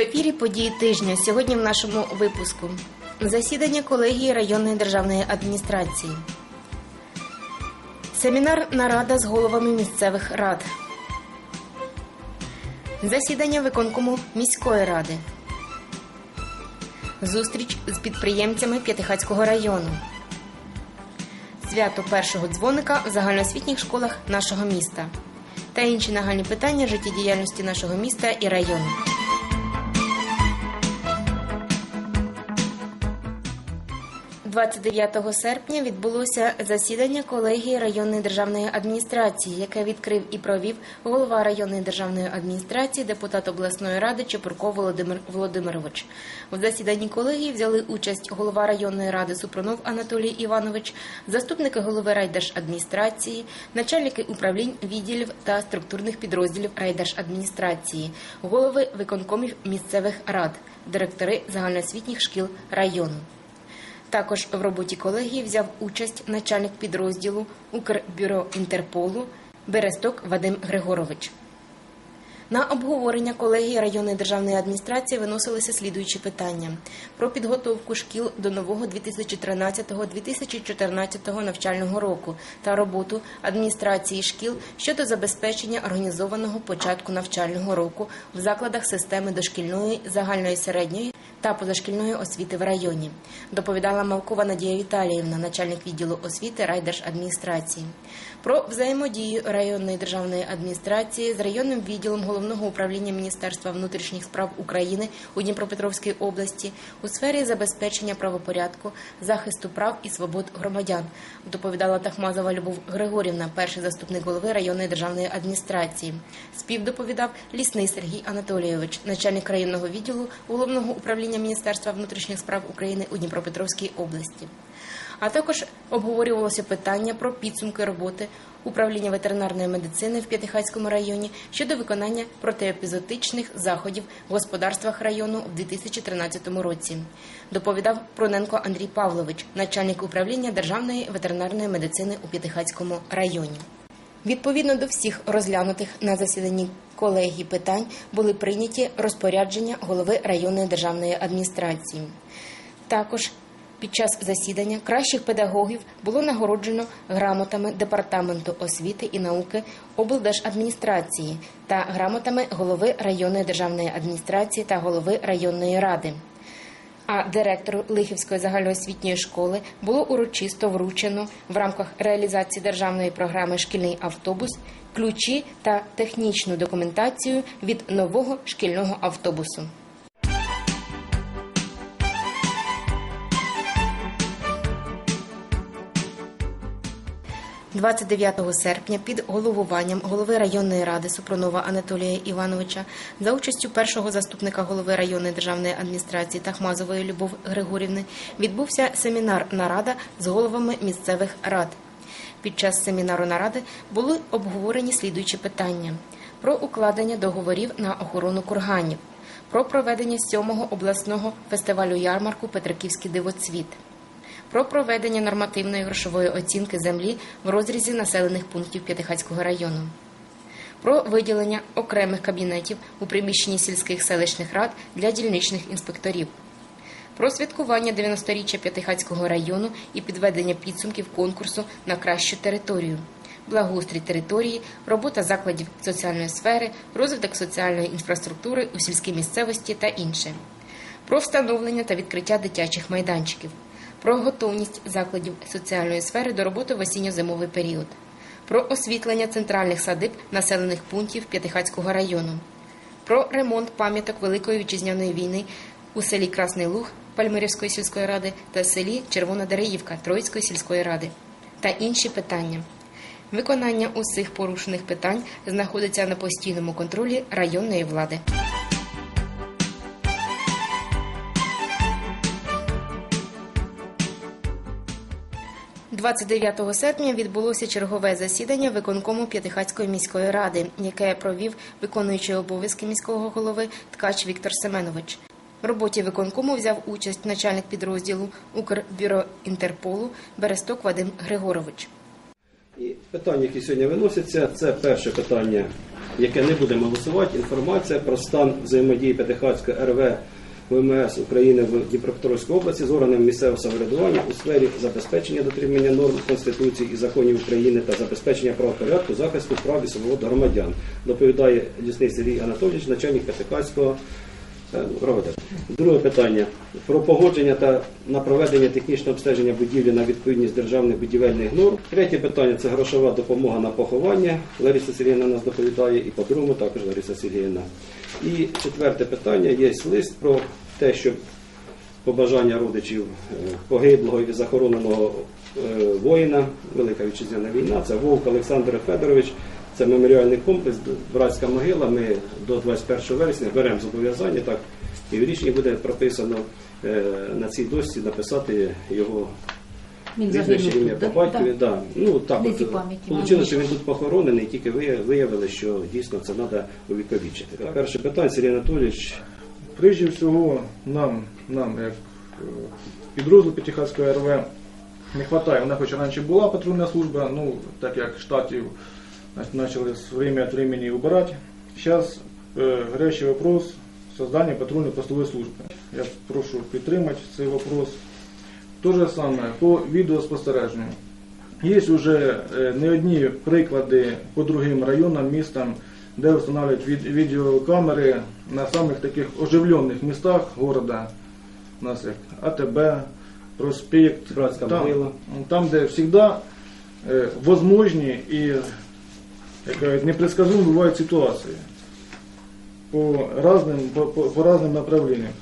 В ефірі події тижня. Сьогодні в нашому випуску. Засідання колегії районної державної адміністрації, семінар нарада з головами місцевих рад, засідання виконкому міської ради, зустріч з підприємцями П'ятихацького району, свято першого дзвоника в загальноосвітніх школах нашого міста. Та інші нагальні питання життєдіяльності нашого міста і району. – 29 серпня відбулося засідання колегії районної державної адміністрації, яке відкрив і провів голова районної державної адміністрації, депутат обласної ради Чепурко Володимир Володимирович. В засіданні колегії взяли участь голова районної ради Супронов Анатолій Іванович, заступники голови райдержадміністрації, начальники управлінь відділів та структурних підрозділів райдержадміністрації, голови виконкомів місцевих рад, директори загальноосвітніх шкіл району. Також в роботі колегії взяв участь начальник підрозділу Укрбюро Інтерполу Бересток Вадим Григорович. На обговорення колегії районної державної адміністрації виносилися слідуючі питання: про підготовку шкіл до нового 2013-2014 навчального року та роботу адміністрації шкіл щодо забезпечення організованого початку навчального року в закладах системи дошкільної, загальної середньої та позашкільної освіти в районі. Доповідала Малкова Надія Віталіївна, начальник відділу освіти райдержадміністрації. Про взаємодію районної державної адміністрації з районним відділом головного управління Міністерства внутрішніх справ України у Дніпропетровській області у сфері забезпечення правопорядку, захисту прав і свобод громадян. Доповідала Тахмазова Любов Григорівна, перший заступник голови районної державної адміністрації. Співдоповідав лісний Сергій Анатолійович, начальник районного відділу головного управління Міністерства внутрішніх справ України у Дніпропетровській області. А також обговорювалося питання про підсумки роботи управління ветеринарної медицини в П'ятихацькому районі щодо виконання протиепізотичних заходів в господарствах району в 2013 році. Доповідав Проненко Андрій Павлович, начальник управління державної ветеринарної медицини у П'ятихацькому районі. Відповідно до всіх розглянутих на засіданні колегії питань були прийняті розпорядження голови районної державної адміністрації. Також під час засідання кращих педагогів було нагороджено грамотами департаменту освіти і науки облдержадміністрації та грамотами голови районної державної адміністрації та голови районної ради. А директору Лихівської загальноосвітньої школи було урочисто вручено в рамках реалізації державної програми Шкільний автобус ключі та технічну документацію від нового шкільного автобусу. 29 серпня під головуванням голови районної ради Супронова Анатолія Івановича за участю першого заступника голови районної державної адміністрації Тахмазової Любов Григорівни відбувся семінар нарада з головами місцевих рад. Під час семінару наради були обговорені слідуючі питання: про укладення договорів на охорону курганів, про проведення сьомого обласного фестивалю ярмарку Петриківський дивоцвіт про проведення нормативної грошової оцінки землі в розрізі населених пунктів П'ятихацького району, про виділення окремих кабінетів у приміщенні сільських селищних рад для дільничних інспекторів, про святкування 90-річчя П'ятихацького району і підведення підсумків конкурсу на кращу територію. Благоустрій території, робота закладів соціальної сфери, розвиток соціальної інфраструктури у сільській місцевості та інше, про встановлення та відкриття дитячих майданчиків, про готовність закладів соціальної сфери до роботи в осінньо-зимовий період, про освітлення центральних садиб населених пунктів П'ятихацького району, про ремонт пам'яток Великої вітчизняної війни у селі Красний Луг Пальмирівської сільської ради та селі Червона Дереївка Троїцької сільської ради та інші питання. Виконання усіх порушених питань знаходиться на постійному контролі районної влади. 29 серпня відбулося чергове засідання виконкому П'ятихацької міської ради, яке провів виконуючий обов'язки міського голови ткач Віктор Семенович. В роботі виконкому взяв участь начальник підрозділу Укрбюро Інтерполу Бересток Вадим Григорович. І питання, які сьогодні виносяться, це перше питання, яке не будемо голосувати. Інформація про стан взаємодії П'ятихатської РВ ВМС України в Дніпропетровській області з органами місцевого самоврядування у сфері забезпечення дотримання норм Конституції і законів України та забезпечення правопорядку, захисту прав і свобод громадян. Доповідає лісний Сергій Анатолійович, начальник П'ятихатського Ровода. Друге питання про погодження та на проведення технічного обстеження будівлі на відповідність державних будівельних норм. Третє питання це грошова допомога на поховання. Лариса Сергіївна нас доповідає, і по другому також Лариса Сергіївна. І четверте питання є лист про те, щоб побажання родичів е, погиблого і захороненого е, воїна, Велика Вітчизняна війна, це Вовк Олександр Федорович. Це меморіальний комплекс, братська могила. Ми до 21 вересня беремо зобов'язання, так і в рішенні буде прописано е, на цій дошці написати його прізвище ім'я по батькові. Да. Ну так от, вийшло, що він тут похоронений, тільки виявили, що дійсно це треба увіковічити. Перше питання, Сергій Анатолійович. Прежде всього, нам, нам як е, підрозділ П'ятихатської РВ, не вистачає. Вона хоч раніше була патрульна служба, ну так як штатів з время від времени убирати. Зараз е, гарячий вопрос создання патрульної постової служби. Я прошу підтримати цей вопрос. То же саме по відеоспостереженню. Є вже е, не одні приклади по другим районам, містам, де встановлюють відеокамери на самих таких оживлених містах города. У нас як АТБ, проспект, там, там, де завжди е, возможні і як кажуть, непредсказуемі бувають ситуації по разним, по, по, по разним направлениям.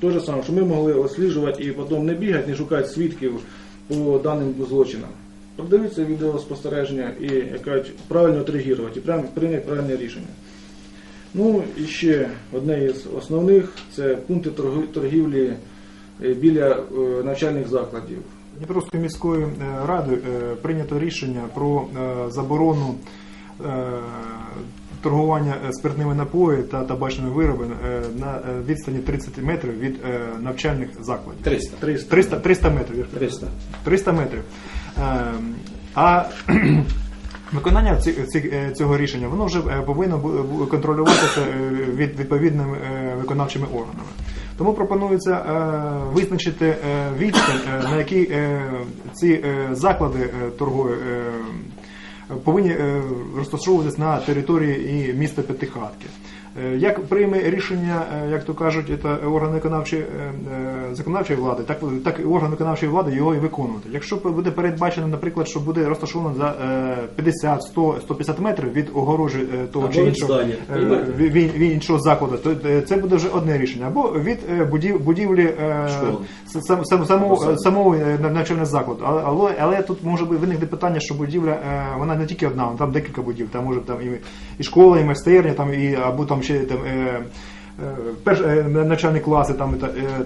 Те же саме, що ми могли відслежувати і потім не бігати, не шукати свідків по даним злочинам. Продивитися відеоспостереження і як кажуть, правильно відреагувати і прям прийняти правильне рішення. Ну і ще одне із основних це пункти торгівлі е, біля е, навчальних закладів. Дніпровською міською е, радою прийнято рішення про заборону торгування е, спиртними напоями та табачними виробами е, на е, відстані 30 метрів від е, навчальних закладів. 300. 300, 300 метрів. 300. 300 метрів. Е, А виконання е, цього рішення воно вже е, повинно контролюватися е, від відповідними е, виконавчими органами. Тому пропонується е, визначити е, відстань, е, на якій е, ці е, заклади е, торгові е, повинні е, розташовуватись на території і міста П'ятихатки. Е, Як прийме рішення, е, як то кажуть, це орган виконавчої е, законодавчої влади, так, так і орган виконавчої влади його і виконувати. Якщо буде передбачено, наприклад, що буде розташовано за е, 50, 100, 150 метрів від огорожі того Або чи іншого, від, від- від іншого закладу, то це буде вже одне рішення. Або від будів, будівлі сам, сам, самого, самого навчального закладу. Але, але, але тут може виникне питання, що будівля вона не тільки одна, там декілька будівель, там може там і, і школа, і майстерня, там і або там ще там. Е, е, Перш е, навчальні класи там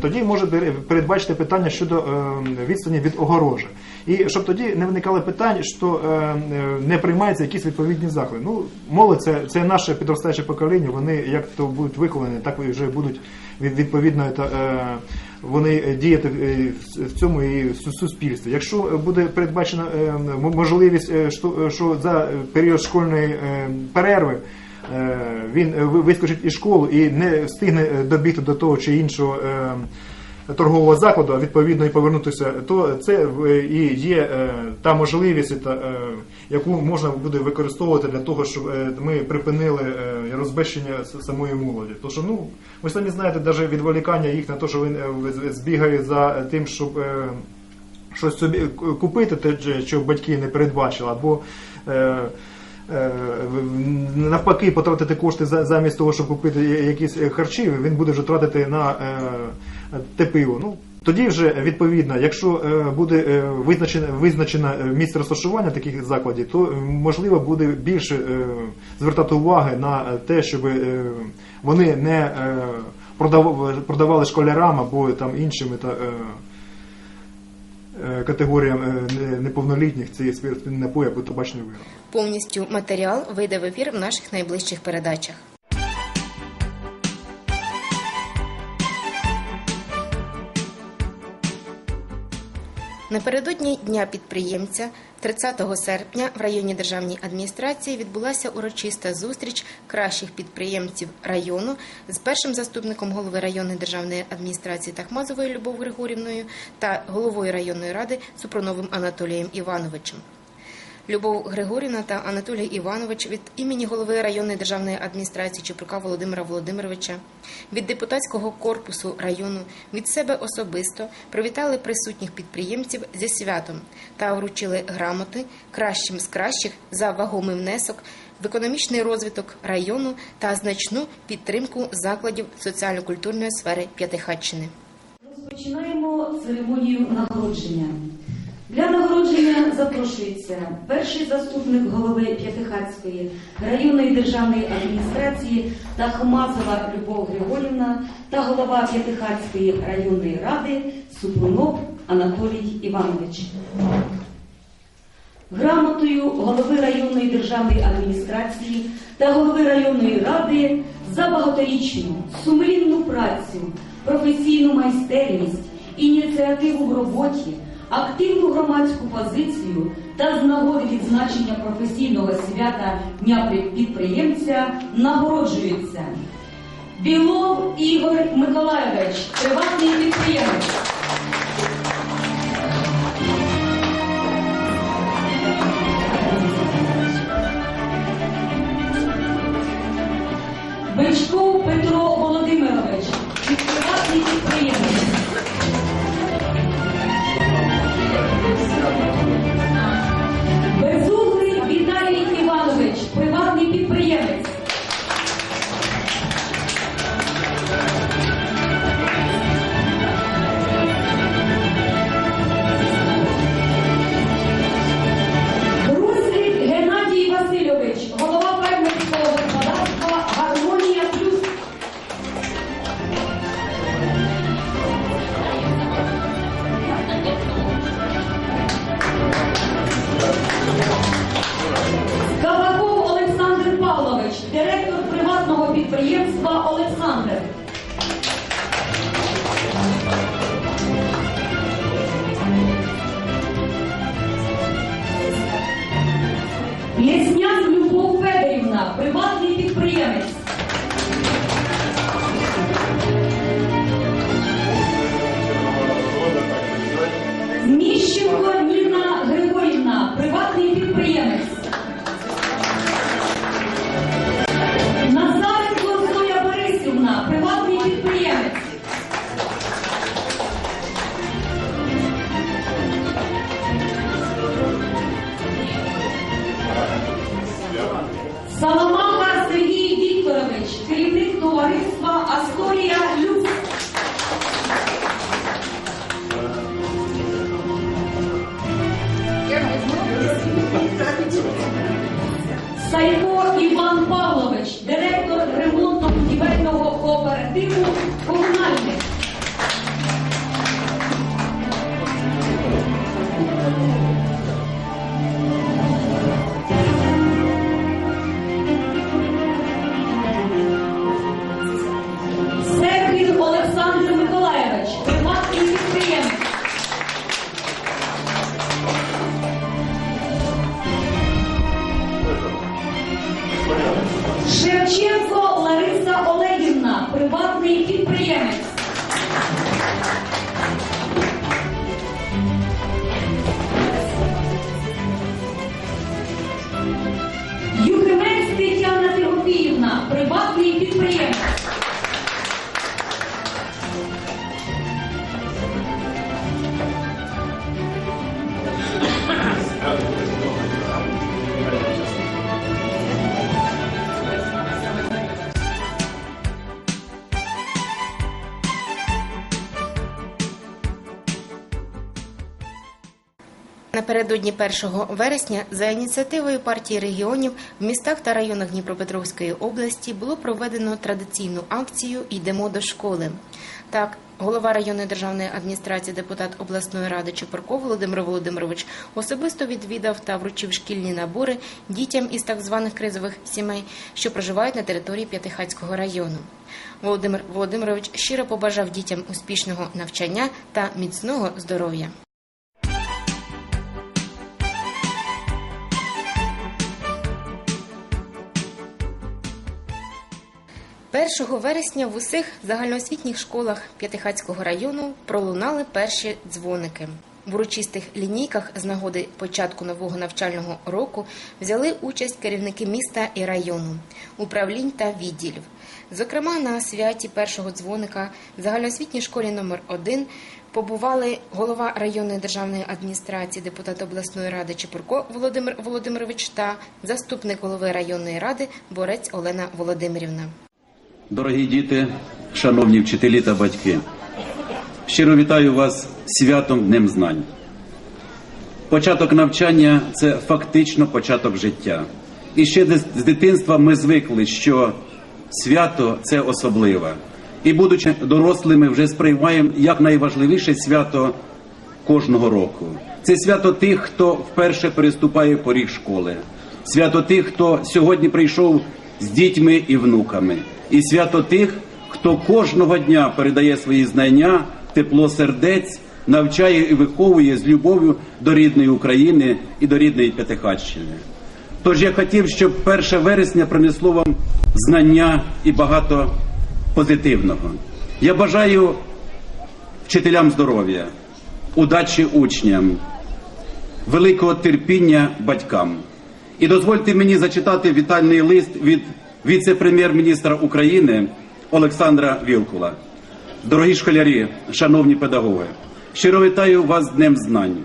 тоді може передбачити питання щодо відстані від огорожі, і щоб тоді не виникало питань, що не приймаються якісь відповідні заходи. Ну молодь це, це наше підростаюче покоління. Вони як то будуть виховані, так вже будуть від- відповідно та, вони діяти в- цьому і в суспільстві. Якщо буде передбачена можливість, що, за період школьної перерви. Е, Він е, ви- вискочить із школи і не встигне е, добігти до того чи іншого торгового закладу, а відповідно і повернутися, то це і є та можливість, яку можна буде використовувати для того, щоб ми припинили розбещення самої молоді. Тому що ну ви самі знаєте, навіть відволікання їх на те, що вони збігають за тим, щоб. щось собі купити, те, що батьки не передбачили, або навпаки потратити кошти за- замість того, щоб купити якісь харчі, він буде вже тратити на е, те пиво. Ну, тоді вже відповідно, якщо е, буде е, визначено, е, місце розташування таких закладів, то е, можливо буде більше е, звертати уваги на те, щоб е, вони не е, продавали, школярам або там іншими та. е, е, категоріям е, неповнолітніх ці спиртні напої або табачні вироби. Повністю матеріал вийде в ефір в наших найближчих передачах. Напередодні Дня підприємця 30 серпня в районній державній адміністрації відбулася урочиста зустріч кращих підприємців району з першим заступником голови районної державної адміністрації Тахмазовою Любов Григорівною та головою районної ради Супруновим Анатолієм Івановичем. Любов Григорівна та Анатолій Іванович від імені голови районної державної адміністрації Чупрука Володимира Володимировича, від депутатського корпусу району, від себе особисто привітали присутніх підприємців зі святом та вручили грамоти кращим з кращих за вагомий внесок в економічний розвиток району та значну підтримку закладів соціально-культурної сфери П'ятихатчини. Розпочинаємо церемонію нагородження. Для нагородження запрошується перший заступник голови П'ятихатської районної державної адміністрації Тахмазова Любов Григорівна та голова П'ятихатської районної ради Супрунов Анатолій Іванович. Грамотою голови районної державної адміністрації та голови районної ради за багаторічну сумлінну працю, професійну майстерність, ініціативу в роботі, активну громадську позицію та з нагоди відзначення професійного свята Дня підприємця нагороджується Білов Ігор Миколаєвич, приватний підприємець. Приватний підприємець. Напередодні 1 вересня за ініціативою партії регіонів в містах та районах Дніпропетровської області було проведено традиційну акцію Йдемо до школи. Так, голова районної державної адміністрації, депутат обласної ради Чепурко Володимир Володимирович особисто відвідав та вручив шкільні набори дітям із так званих кризових сімей, що проживають на території П'ятихатського району. Володимир Володимирович щиро побажав дітям успішного навчання та міцного здоров'я. 1 вересня в усіх загальноосвітніх школах П'ятихатського району пролунали перші дзвоники. В урочистих лінійках з нагоди початку нового навчального року взяли участь керівники міста і району, управлінь та відділів. Зокрема, на святі першого дзвоника в загальноосвітній школі номер 1 побували голова районної державної адміністрації, депутат обласної ради Чепурко Володимир Володимирович та заступник голови районної ради Борець Олена Володимирівна. Дорогі діти, шановні вчителі та батьки, щиро вітаю вас святом Днем Знань. Початок навчання це фактично початок життя. І ще з дитинства ми звикли, що свято це особливе. І, будучи дорослими, вже сприймаємо як найважливіше свято кожного року. Це свято тих, хто вперше переступає поріг школи, свято тих, хто сьогодні прийшов з дітьми і внуками, і свято тих, хто кожного дня передає свої знання, тепло сердець, навчає і виховує з любов'ю до рідної України і до рідної П'ятихатщини. Тож я хотів, щоб 1 вересня принесло вам знання і багато позитивного. Я бажаю вчителям здоров'я, удачі учням, великого терпіння батькам. І дозвольте мені зачитати вітальний лист від віце-прем'єр-міністра України Олександра Вілкула. Дорогі школярі, шановні педагоги, щиро вітаю вас з Днем Знань.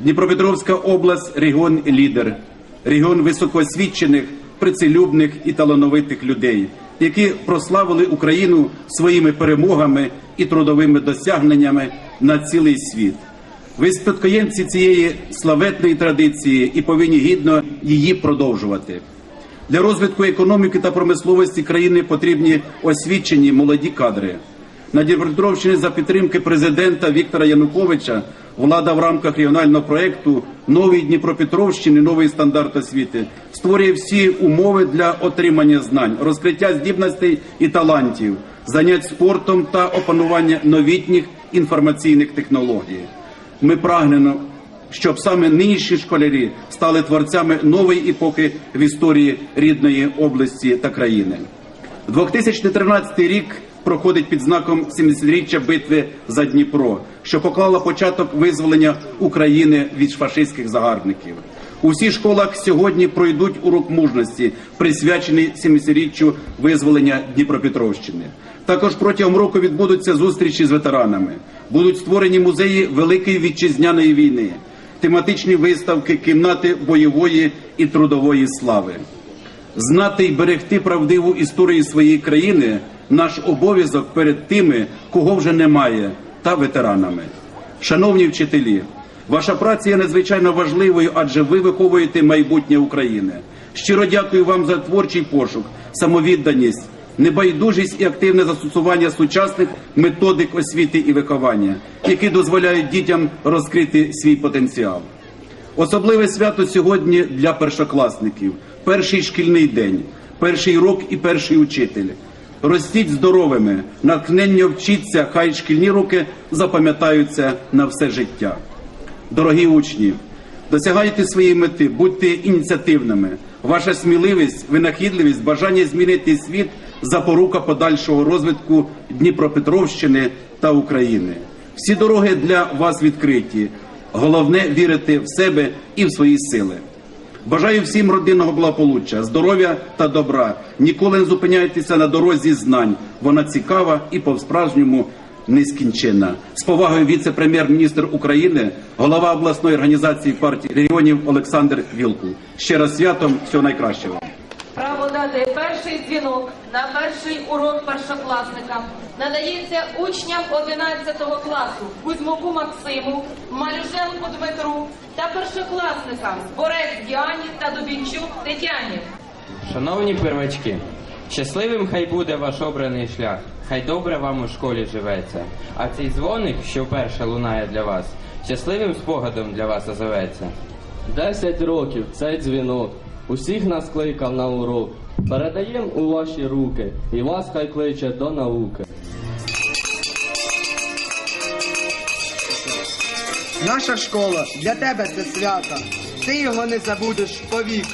Дніпропетровська область регіон лідер, регіон високоосвічених, працелюбних і талановитих людей, які прославили Україну своїми перемогами і трудовими досягненнями на цілий світ. Ви спадкоємці цієї славетної традиції і повинні гідно її продовжувати. Для розвитку економіки та промисловості країни потрібні освічені молоді кадри. На Дніпропетровщині за підтримки президента Віктора Януковича влада в рамках регіонального проєкту Новий Дніпропетровщини, новий стандарт освіти створює всі умови для отримання знань, розкриття здібностей і талантів, занять спортом та опанування новітніх інформаційних технологій. Ми прагнемо, щоб саме нинішні школярі стали творцями нової епохи в історії рідної області та країни. 2013 рік проходить під знаком 70-річчя битви за Дніпро, що поклала початок визволення України від фашистських загарбників. У всіх школах сьогодні пройдуть урок мужності, присвячений 70-річчю визволення Дніпропетровщини. Також протягом року відбудуться зустрічі з ветеранами. Будуть створені музеї Великої вітчизняної війни, тематичні виставки, кімнати бойової і трудової слави. Знати і берегти правдиву історію своєї країни наш обов'язок перед тими, кого вже немає, та ветеранами. Шановні вчителі, ваша праця є надзвичайно важливою, адже ви виховуєте майбутнє України. Щиро дякую вам за творчий пошук, самовідданість, небайдужість і активне застосування сучасних методик освіти і виховання, які дозволяють дітям розкрити свій потенціал. Особливе свято сьогодні для першокласників. Перший шкільний день, перший урок і перший учитель. Ростіть здоровими, натхнення вчіться, хай шкільні роки запам'ятаються на все життя. Дорогі учні, досягайте своєї мети, будьте ініціативними. Ваша сміливість, винахідливість, бажання змінити світ запорука подальшого розвитку Дніпропетровщини та України. Всі дороги для вас відкриті. Головне вірити в себе і в свої сили. Бажаю всім родинного благополуччя, здоров'я та добра. Ніколи не зупиняйтеся на дорозі знань. Вона цікава і по-справжньому нескінченна. З повагою віце-прем'єр-міністр України, голова обласної організації партії регіонів Олександр Вілкул. Ще раз святом всього найкращого. Дати перший дзвінок на перший урок першокласникам надається учням 11 класу Кузьмуку Максиму, Малюженку Дмитру та першокласникам Борець Діані та Дубінчук Тетяні. Шановні первачки, щасливим хай буде ваш обраний шлях, хай добре вам у школі живеться. А цей дзвоник, що вперше лунає для вас, щасливим спогадом для вас озоветься. Десять років цей дзвінок усіх нас кликав на урок. Передаєм у ваші руки, і вас хай кличе до науки. Наша школа для тебе це свято. Ти його не забудеш повік.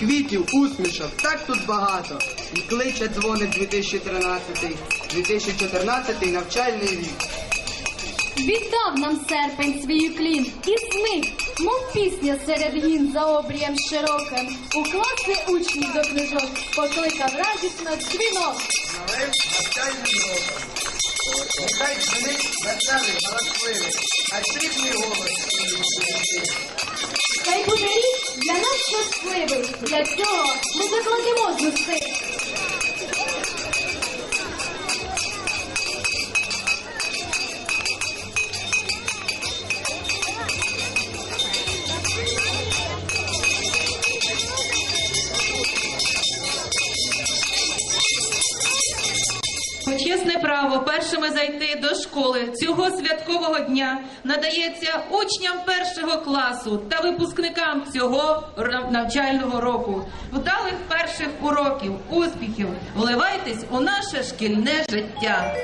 Квітів, усмішок, так тут багато. і кличе дзвоник 2013-2014 навчальний рік. Віддав нам серпень свій уклін і зник, мов пісня серед гін за обрієм широким. У класи учнів до книжок покликав радісно дзвінок. Роком. Нехай дзвонить веселий, галасливий, а срібний голос. Хай буде рік для нас щасливий. Для цього ми закладемо зусиль. Першими зайти до школи цього святкового дня надається учням першого класу та випускникам цього навчального року. Вдалих перших уроків, успіхів! Вливайтесь у наше шкільне життя.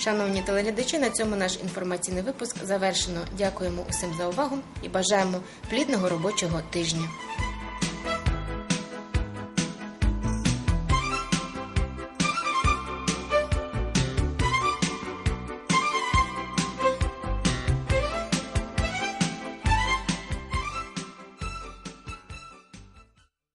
Шановні телеглядачі, на цьому наш інформаційний випуск завершено. Дякуємо усім за увагу і бажаємо плідного робочого тижня.